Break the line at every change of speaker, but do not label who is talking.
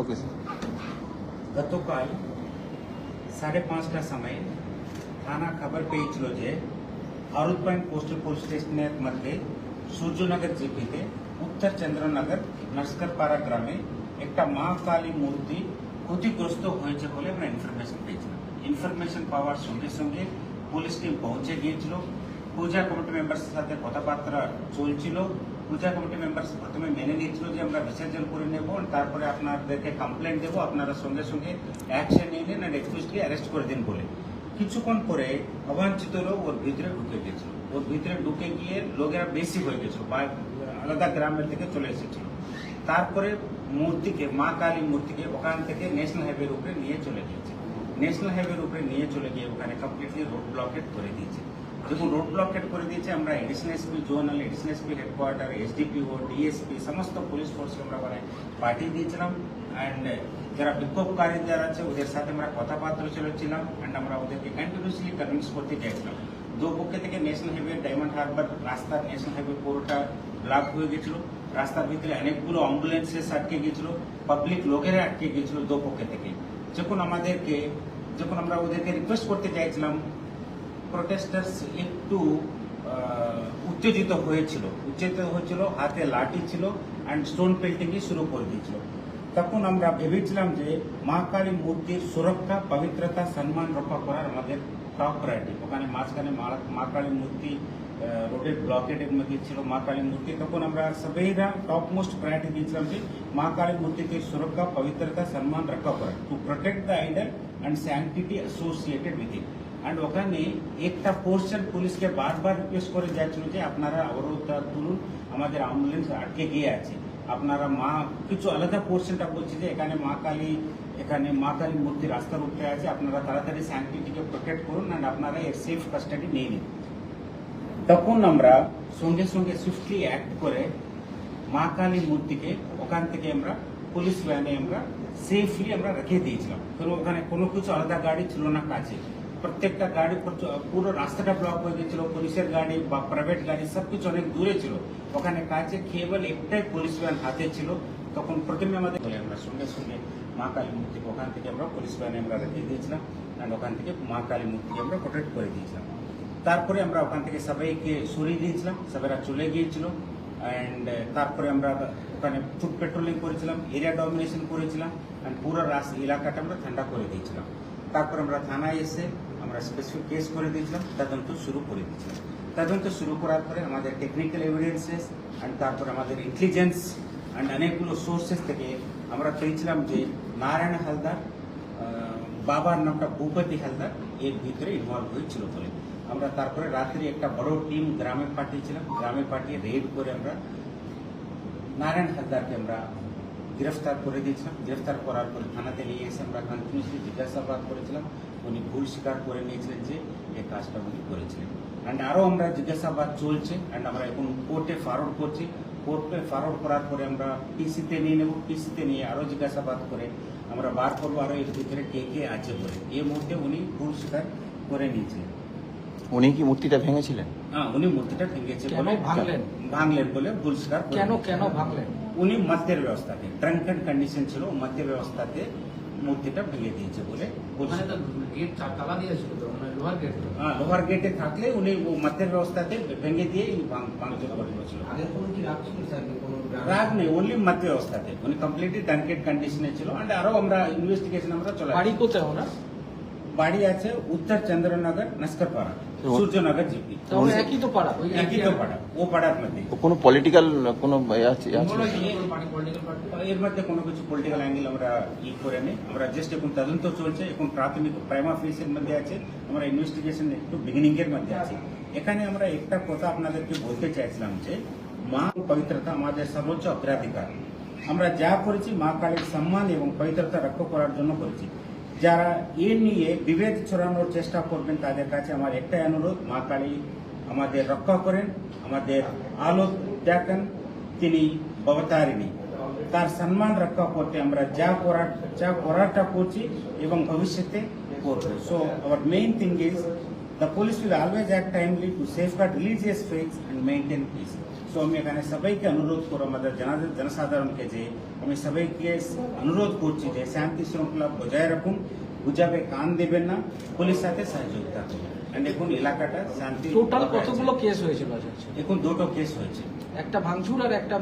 Okay sir
গতকাল সাড়ে পাঁচটার সময় থানা খবর পেয়েছিল যে ভারত ব্যাংক পোস্টাল পুলিশ স্টেশনের মধ্যে সূর্যনগর জিপিতে উত্তর চন্দ্রনগর নস্করপাড়া গ্রামে একটা মা কালী মূর্তি ক্ষতিগ্রস্ত হয়েছে বলে আমরা ইনফরমেশন পেয়েছিলাম ইনফরমেশন পাওয়ার সঙ্গে সঙ্গে পুলিশ টিম পৌঁছে গিয়েছিল পূজা কমিটি মেম্বার্সের সাথে কথাবার্তা চলছিল পূজা কমিটি মেম্বার্স প্রথমে মেনে নিয়েছিল যে আমরা বিসর্জন করে নেব, তারপরে আপনাদেরকে কমপ্লেন দেবো, আপনারা সঙ্গে সঙ্গে অ্যাকশন নিয়ে নিন আর এক্সকিউজকে অ্যারেস্ট করে দিন বলে। কিছুক্ষণ পরে অবাঞ্ছিত লোক ওর ভিতরে ঢুকে গেছিল। ওর ভিতরে ঢুকে গিয়ে লোকেরা বেশি হয়ে গেছিল, বা আলাদা গ্রামের থেকে চলে এসেছিল। তারপরে মূর্তিকে, মা কালী মূর্তিকে ওখান থেকে ন্যাশনাল হাইওয়ের উপরে নিয়ে চলে গিয়েছে। ন্যাশনাল হাইওয়ের উপরে নিয়ে চলে গিয়ে ওখানে কমপ্লিটলি রোড ব্লকেট করে দিয়েছে। যখন রোড ব্লকেট করে দিয়েছে আমরা additional SP zonal additional SP headquarter SDPO DSP সমস্ত পুলিশ ফোর্সকে আমরা ওখানে পাঠিয়ে দিয়েছিলাম। অ্যান্ড যারা বিক্ষোভকারী যারা আছে, ওদের সাথে আমরা কথাবার্তা চলেছিলাম। অ্যান্ড আমরা ওদেরকে কন্টিনিউসলি কনভিন্স করতে চাইছিলাম। দু পক্ষে থেকে ন্যাশনাল হাইওয়ে ডায়মন্ড হারবার রাস্তা ন্যাশনাল হাইওয়ে পুরোটা ব্লক হয়ে গেছিল। রাস্তার ভিতরে অনেকগুলো অ্যাম্বুলেন্সেস আটকে গেছিল। পাবলিক লোকেরা আটকে গেছিল দু পক্ষে থেকে। যখন আমাদেরকে, যখন আমরা ওদেরকে রিকোয়েস্ট করতে চাইছিলাম প্রোটেস্টার্স একটু আহ, উত্তেজিত হয়েছিল। উত্তেজিত হয়েছিল হাতে লাঠি ছিল অ্যান্ড স্টোন পেল্টিংই শুরু করে দিয়েছিল। তখন আমরা ভেবেছিলাম যে মা কালী মূর্তির সুরক্ষা পবিত্রতা সম্মান রক্ষা করার আমাদের টপ প্রায়োরিটি ওখানে মাঝখানে মা- মা কালী মূর্তি রোডের ব্লকেটের মধ্যে ছিল মা কালী মূর্তি। তখন আমরা সবাইরা টপ মোস্ট প্রায়োরিটি দিয়েছিলাম যে মা কালী মূর্তিকে সুরক্ষা পবিত্রতা সম্মান রক্ষা করা to protect the idol and sanctity associated with it and ওখানে একটা পোর্শন পুলিশকে বারবার রিকোয়েস্ট করে যাচ্ছিল যে আপনারা অবরোধটা তুলুন, আমাদের অ্যাম্বুলেন্স আটকে গিয়ে আছে। আপনারা মা, কিছু আলাদা পোর্শনটা বলছে যে এখানে মা কালী, এখানে মা কালী মূর্তি রাস্তার উপরে আছে, আপনারা তাড়াতাড়ি স্যাংটিটিকে প্রোটেক্ট করুন অ্যান্ড আপনারা এর সেফ কাস্টাডি নিয়ে নিন। তখন আমরা সঙ্গে সঙ্গে সুইফটলি অ্যাক্ট করে মা কালী মূর্তিকে, ওখান থেকে আমরা পুলিশ ভ্যানে আমরা সেফলি আমরা রেখে দিয়েছিলাম। কারণ ওখানে কোনো কিছু আলাদা গাড়ি ছিল না কাছে। প্রত্যেকটা গাড়ি পুরো রাস্তাটা ব্লক হয়ে গেছিল পুলিশের গাড়ি বা প্রাইভেট গাড়ি সব কিছু অনেক দূরে ছিল। ওখানে কাছে কেবল একটাই পুলিশ ভ্যান হাতে ছিল। তখন প্রথমে আমাদের বলে, আমরা সঙ্গে সঙ্গে মা কালী মূর্তিকে ওখান থেকে আমরা পুলিশ ভ্যানে আমরা রেখে দিয়েছিলাম। অ্যান্ড ওখান থেকে মা কালী মূর্তিকে আমরা প্রোটেক্ট করে দিয়েছিলাম। তারপরে আমরা ওখান থেকে সবাইকে সরিয়ে দিয়েছিলাম। সবাইরা চলে গিয়েছিল। অ্যান্ড তারপরে আমরা ওখানে ফুড পেট্রোলিং করেছিলাম এরিয়া ডমিনেশন করেছিলাম। অ্যান্ড পুরো রাস্তা এলাকাটা আমরা ঠান্ডা করে দিয়েছিলাম। তারপর আমরা থানায় এসে আমরা স্পেসিফিক কেস করে দিয়েছিলাম, তদন্ত শুরু করে দিয়েছিলাম। তদন্ত শুরু করার পরে আমাদের টেকনিক্যাল এভিডেন্সেস অ্যান্ড তারপর আমাদের ইন্টেলিজেন্স অ্যান্ড অনেকগুলো সোর্সেস থেকে আমরা পেয়েছিলাম যে নারায়ণ হালদার বাবার নামটা ভূপতি হালদার, এর ভিতরে ইনভলভ হয়েছিল বলে। আমরা তারপরে রাত্রি একটা বড় টিম গ্রামে পাঠিয়েছিলাম। গ্রামে পাঠিয়ে রেড করে আমরা নারায়ণ হালদারকে আমরা গ্রেফতার করে দিয়েছিলাম গ্রেফতার করার পরে থানাতে নিয়ে এসে আমরা কন্টিনিউসলি জিজ্ঞাসাবাদ করেছিলাম। উনি ভুল স্বীকার করে নিয়েছিলেন যে এই কাজটা উনি করেছিলেন। অ্যান্ড আরও আমরা জিজ্ঞাসাবাদ চলছে। অ্যান্ড আমরা এখন কোর্টে ফরওয়ার্ড করছি। কোর্টে ফরওয়ার্ড করার পরে আমরা পিসিতে নিয়ে নেব। পিসিতে নিয়ে আরও জিজ্ঞাসাবাদ করে আমরা বার করব। আরও এর ভিতরে কে কে আছে বলে। এই মুহূর্তে উনি ভুল স্বীকার করে নিয়েছিলেন।
উনি কি মূর্তিটা ভেঙেছিলেন?
হ্যাঁ উনি মূর্তিটা ভেঙেছে বলে
ভাঙলেন?
ভাঙলেন বলে ভুল স্বীকার করে
কেন কেন ভাঙলেন?
উনি মধ্যের ব্যবস্থাতে অ্যান্ড কন্ডিশন ছিল মধ্যের ব্যবস্থাতে মূর্তিটা ভেঙে দিয়েছে বলে
তো মানে লোহার গেট
হ্যাঁ থাকলে উনি মধ্যের ব্যবস্থাতে ভেঙে দিয়ে ভাঙচুর করে দিয়েছিল।
রাগ
নেই অনলি মধ্য ব্যবস্থাতে। উনি কমপ্লিটলি ট্রাঙ্কেড কন্ডিশনে ছিল আরও আমরা ইনভেস্টিগেশন আমরা চলে
বাড়ি কোথায় ওনার?
বাড়ি আছে উত্তর চন্দ্রনগর নস্করপাড়া সূর্যনগর জিপি।
একই তো পাড়া
একই তো পাড়া ও পাড়ার মধ্যে
কোনো পলিটিক্যাল কোনো আছে আছে?
পলিটিক্যাল পার্টি
এর মধ্যে কোনো কিছু পলিটিক্যাল অ্যাঙ্গেল আমরা ই করে নেই। আমরা জাস্ট এখন তদন্ত চলছে এখন প্রাথমিক প্রাইমা ফেসের মধ্যে আছে আমরা ইনভেস্টিগেশন একটু বিগিনিং এর মধ্যে আছি। এখানে আমরা একটা কথা আপনাদেরকে বলতে চাইছিলাম যে মা পবিত্রতা আমাদের সর্বোচ্চ অগ্রাধিকার। আমরা যা করেছি মা কালীর সম্মান এবং পবিত্রতা রক্ষা করার জন্য করেছি। যারা এ নিয়ে বিভেদ ছড়ানোর চেষ্টা করবেন, তাদের কাছে আমার একটাই অনুরোধ, মা কালী আমাদের রক্ষা করেন, আমাদের আলো দেখেন, তিনি অবতারিণী। তার সম্মান রক্ষা করতে আমরা যা করার, যা করারটা করছি এবং ভবিষ্যতে করব। So our main thing is the police will always act timely to safeguard religious faiths and maintain peace so আমি এখানে সবাইকে অনুরোধ করব আমাদের জনা- জনসাধারণকে যে আমি সবাইকে অনুরোধ করছি যে শান্তি শৃঙ্খলা বজায় রাখুন গুজাবে কান দেবেন না পুলিশ সাথে সহযোগিতা দেখুন এলাকাটা শান্তি
টোটাল কতগুলো কেস হয়েছিল।
দেখুন দুটো কেস হয়েছে
একটা ভাঙচুর আর একটা